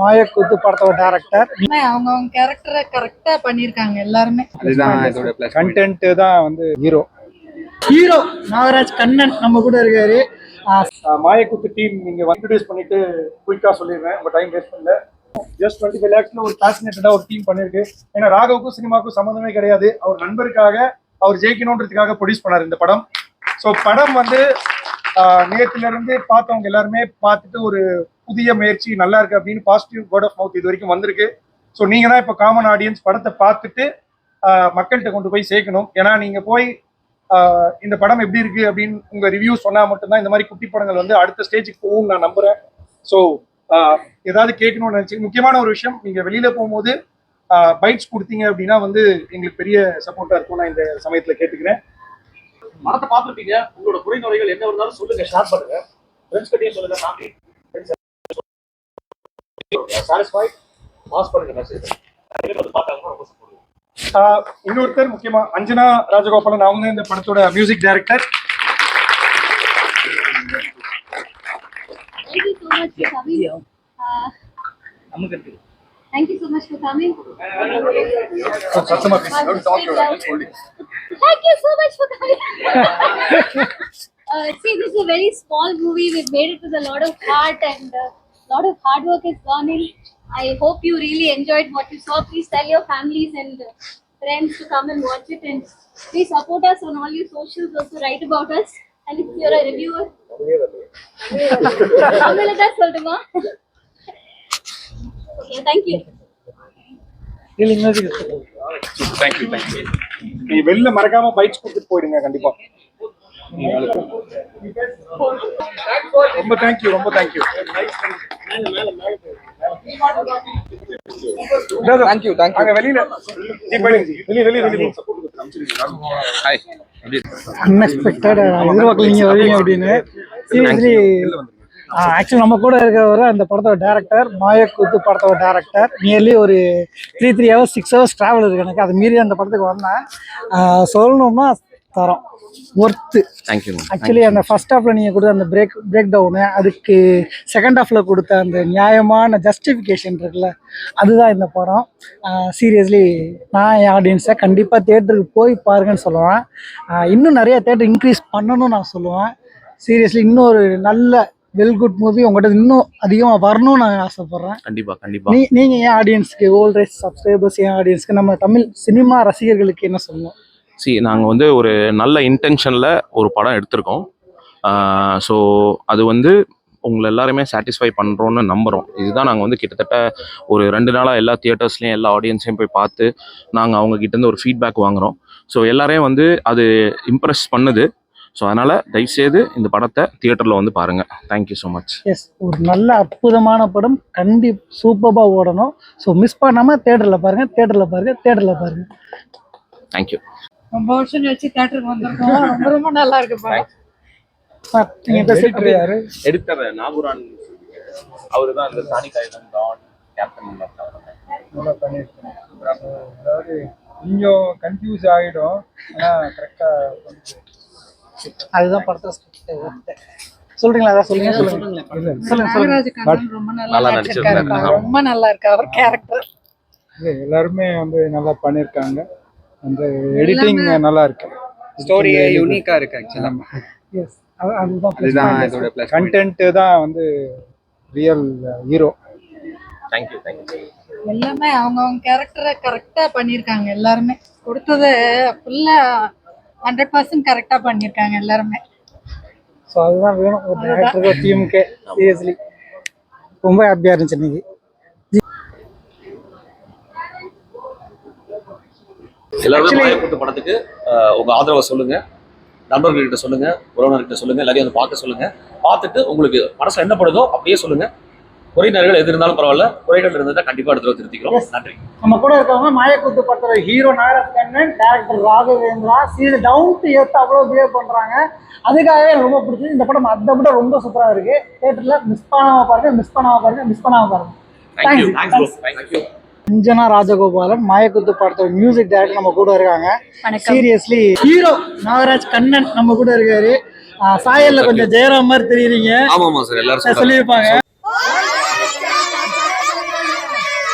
மாயக்கூத்து படத்தோட டேரக்டர் அவங்க அவங்க கேரக்டரை கரெக்டா பண்ணிருக்காங்க எல்லாருமே. கண்டென்ட் தான் வந்து ஹீரோ ஹீரோ நாகராஜ் கண்ணன் நம்ம கூட இருக்காரு. மாயக்கூத்து டீம் நீங்க இன்ட்ரடியூஸ் பண்ணிட்டு குயிக்கா சொல்லிடுறேன். உங்க டைம் வேஸ்ட் பண்ணல. ஜஸ்ட் டுவெண்ட்டி ஃபைவ் லேக்ஸ்ல ஒரு பேஷனேட்டடா ஒரு டீம் பண்ணிருக்கு. ஏன்னா ராகவுக்கும் சினிமாவுக்கும் சம்மந்தமே கிடையாது. அவர் நண்பருக்காக அவர் ஜெயிக்கணுன்றதுக்காக ப்ரொடியூஸ் பண்ணாரு இந்த படம். ஸோ படம் வந்து ஆஹ், நேத்துல இருந்து பார்த்தவங்க எல்லாருமே பார்த்துட்டு ஒரு புதிய முயற்சி நல்லா இருக்கு அப்படின்னு பாசிட்டிவ் வேர்ட் ஆஃப் மவுத் இது வரைக்கும் வந்திருக்கு. ஸோ நீங்க தான் இப்போ காமன் ஆடியன்ஸ் படத்தை பார்த்துட்டு மக்கள்கிட்ட கொண்டு போய் சேர்க்கணும். ஏன்னா நீங்க போய் இந்த படம் எப்படி இருக்கு அப்படின்னு உங்க ரிவ்யூ சொன்னா மட்டும்தான் இந்த மாதிரி குட்டி படங்கள் வந்து அடுத்த ஸ்டேஜுக்கு போகும் நான் நம்புறேன். ஸோ ஏதாவது கேட்கணும்னு நினச்சி முக்கியமான ஒரு விஷயம் நீங்க வெளியில போகும்போது பைட்ஸ் கொடுத்தீங்க அப்படின்னா வந்து எங்களுக்கு பெரிய சப்போர்ட்டா இருக்கும் நான் இந்த சமயத்துல கேட்டுக்கிறேன். படத்தை பார்த்துருப்பீங்க. உங்களோட குறைநுறைகள் என்ன இருந்தாலும் சொல்லுங்க. ஷேர் பண்ணுங்க. ஃப்ரெண்ட்ஸ் கிட்டயும் சொல்லுங்க. ஃபேமிலி சாட்டிஸ்ஃபை பாஸ் பண்ணுங்க மெசேஜ் வந்து இன்னொருத்தர் முக்கியமா அஞ்சனா ராஜகோபாலன் அவங்க இந்த படத்தோட music director Thank you so much for coming. Uh, thank you so much for coming. சத்தமா பேசுங்க. Thank you so much for coming. uh, see, this is a very small movie. We've made it with a lot of heart and a lot of hard work has gone in. I hope you really enjoyed what you saw. Please tell your families and uh, friends to come and watch it and please support us on all your socials. Also write about us. And if you're a reviewer, தமிழ்ல தான் சொல்லட்டுமா Okay, thank you. Music thank you thank you நீ வெளில மறக்காம bites கொடுத்துட்டு போயிடுங்க கண்டிப்பா. ரொம்ப தேங்க்யூ ரொம்ப தேங்க்யூ தேங்க்யூ தேங்க்யூ அங்க வெளியில. ஜி, போயிடுங்க. வெளிய வெளிய வெளிய ஹாய் எப்படி அன்எக்ஸ்பெக்டட் எதிர்பார்க்கல நீங்க வருவீங்க அப்படின்னு. சீரியஸ்லி ஆக்சுவலி நம்ம கூட இருக்கிறவர் அந்த படத்தோட டேரக்டர் மாயக்கூத்து படத்தோட டேரக்டர் நியர்லி ஒரு three three hours six hours travel இருக்கு எனக்கு. அது மீறி அந்த படத்துக்கு வந்தேன். சொல்லணும்னா தரோம். ஒர்த்து தேங்க்யூ ஆக்சுவலி அந்த ஃபர்ஸ்ட் ஹாஃப்ல நீங்க கொடுத்த அந்த பிரேக் பிரேக் டவுனு அதுக்கு செகண்ட் ஹாஃப்ல கொடுத்த அந்த நியாயமான ஜஸ்டிஃபிகேஷன் இருக்குல்ல அதுதான் இந்த படம். சீரியஸ்லி நான் என் ஆடியன்ஸை கண்டிப்பாக தேட்டருக்கு போய் பாருங்கன்னு சொல்லுவேன். இன்னும் நிறைய தேட்டர் இன்க்ரீஸ் பண்ணணும்னு நான் சொல்லுவேன். சீரியஸ்லி இன்னும் ஒரு நல்ல வெல் குட் மூவி உங்கள்கிட்ட இன்னும் அதிகமாக வரணும்னு நான் ஆசைப்பட்றேன். கண்டிப்பா கண்டிப்பா. நீ நீங்கள் என் ஆடியன்ஸ்க்கு ஓல்ட் ரைஸ் சப்ஸ்கிரைபர்ஸ் என் ஆடியன்ஸ்க்கு நம்ம தமிழ் சினிமா ரசிகர்களுக்கு என்ன சொல்லணும்? சி நாங்கள் வந்து ஒரு நல்ல இன்டென்ஷனில் ஒரு படம் எடுத்திருக்கோம். ஸோ அது வந்து உங்களை எல்லாருமே சாட்டிஸ்ஃபை பண்ணுறோன்னு நம்புகிறோம் இதுதான் நாங்கள் வந்து கிட்டத்தட்ட ஒரு ரெண்டு நாளாக எல்லா தியேட்டர்ஸ்லையும் எல்லா ஆடியன்ஸையும் போய் பார்த்து நாங்கள் அவங்க கிட்டேருந்து ஒரு ஃபீட்பேக் வாங்குகிறோம் ஸோ எல்லாரையும் வந்து அது இம்ப்ரெஸ் பண்ணுது. ஸோ அதனால் தயவுசெய்து இந்த படத்தை தியேட்டரில் வந்து பாருங்கள் தேங்க்யூ ஸோ மச் எஸ் ஒரு நல்ல அற்புதமான படம். கண்டி சூப்பராக ஓடணும். ஸோ மிஸ் பண்ணாமல் தேட்டரில் பாருங்கள் தேட்டரில் பாருங்கள் தேட்டரில் பாருங்கள் தேங்க்யூ ரொம்ப வருஷம் கழிச்சு தேட்டருக்கு வந்திருக்கோம். ரொம்ப ரொம்ப நல்லா இருக்கு படம். சார் நீங்கள் பேசிட்டு யாரு? எடுத்தர் நாகுரான் அவர் தான் இந்த சாணி காய்கன் டான் கேப்டன் அதாவது கொஞ்சம் கன்ஃபியூஸ் ஆகிடும் ஆனால் கரெக்டாக அதுதான் படத்தில் சொல்றீங்களா? அதான் சொல்லுங்க. சொல்லுங்க சொல்லுங்க. ரொம்ப நல்லா இருக்கு அவர் கேரக்டர் எல்லாருமே வந்து நல்லா பண்ணியிருக்காங்க அந்த எடிட்டிங் நல்லா இருக்கு. ஸ்டோரியே யூனிக்கா இருக்கு ஆக்சுவலா எஸ் அதுதான் கண்டென்ட் தான் வந்து ரியல் ஹீரோ தேங்க்யூ தேங்க்யூ எல்லாமே அவங்க அவங்க கேரக்டரை கரெக்டா பண்ணிருக்காங்க எல்லாருமே. கொடுத்தது ஃபுல்லா ஹண்ட்ரட் பர்சன்ட் கரெக்டா பண்ணிருக்காங்க எல்லாருமே. ஸோ அதுதான் வேணும். ஒரு டேரக்டருக்கு டீமுக்கு சீரியஸ்லி ரொம்ப ஹாப்பியாக இருந்துச்சு இன்னைக்கு. எல்லாருமே மாயக்கூத்து படத்துக்கு உங்க ஆதரவை சொல்லுங்க. நண்பர்கள்கிட்ட சொல்லுங்க உறவினர்கிட்ட சொல்லுங்க எல்லாரையும் வந்து பார்க்க சொல்லுங்க. பார்த்துட்டு உங்களுக்கு மனசுல என்ன படுதோ அப்படியே சொல்லுங்க. குறைநர்கள் எது இருந்தாலும் பரவாயில்ல. குறைகள் இருந்ததை கண்டிப்பா எடுத்து திருத்திக்கிறோம். நன்றி. நம்ம கூட இருக்கவங்க மாயக்கூத்து படத்தோட hero Nagaraj Kannan director Raghavendra serious down to earth அவ்வளோ பிஹேவ் பண்ணுறாங்க அதுக்காகவே எனக்கு ரொம்ப பிடிச்சது. இந்த படம் அதை விட ரொம்ப சூப்பராக இருக்கு. தேட்டரில் மிஸ் பண்ணாம பாருங்க மிஸ் பண்ணாம பாருங்க மிஸ் பண்ணாம பாருங்க. தேங்க்யூ அஞ்சனா ராஜகோபாலன் மாயக்குத்து படத்தோட மியூசிக் டைரக்டர் நம்ம கூட இருக்காங்க. சீரியஸ்லி ஹீரோ நாகராஜ் கண்ணன் நம்ம கூட இருக்காரு. சாயல்ல கொஞ்சம் ஜெயராம் மாதிரி தெரியுறீங்க. ஆமா ஆமா சார் எல்லாரும் சொல்லியிருப்பாங்க.